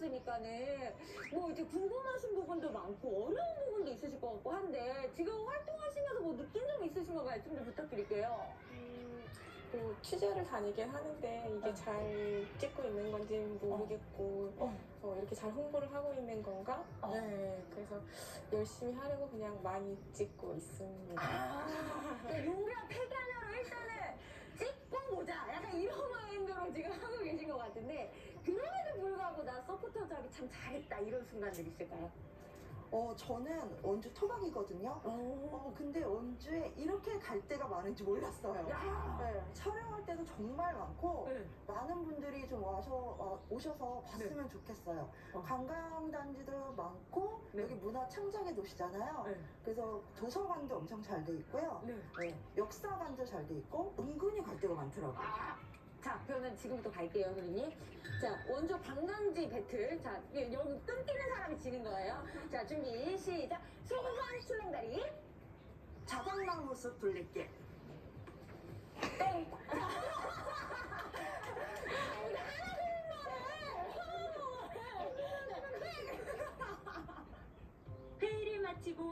보니까는 뭐 이제 궁금하신 부분도 많고 어려운 부분도 있으실 것 같고 한데 지금 활동하시면서 뭐 느낀 점 있으신가 말씀 좀 부탁드릴게요. 음, 뭐 취재를 다니긴 하는데 이게 어. 잘 찍고 있는 건지 모르겠고 어. 어, 이렇게 잘 홍보를 하고 있는 건가? 어. 네, 그래서 열심히 하려고 그냥 많이 찍고 있습니다. 아, 용량 폐기하려고 일단은 찍고 보자. 약간 이런 마인드로 지금 하고 계신 것 같은데 하고 나 서포터 자리 참 잘했다 이런 순간들 있을까요? 어, 저는 원주 토박이거든요. 오. 어, 근데 원주에 이렇게 갈 데가 많은지 몰랐어요. 야. 네, 촬영할 때도 정말 많고 네. 많은 분들이 좀 와서 어, 오셔서 봤으면 좋겠어요. 어. 관광단지도 많고 네. 여기 문화 창작의 도시잖아요. 네. 그래서 도서관도 엄청 잘 돼 있고요. 네. 네, 역사관도 잘 돼 있고 은근히 갈 데가 많더라고요. 아, 자, 그러면 지금부터 갈게요, 선생님. 자, 원조 방광지 배틀. 자, 예, 여기 끊기는 사람이 지는 거예요. 자, 준비, 시작. 소금한 출렁다리. 자작랑 호수 둘레길. 땡. 자, 우리 마치고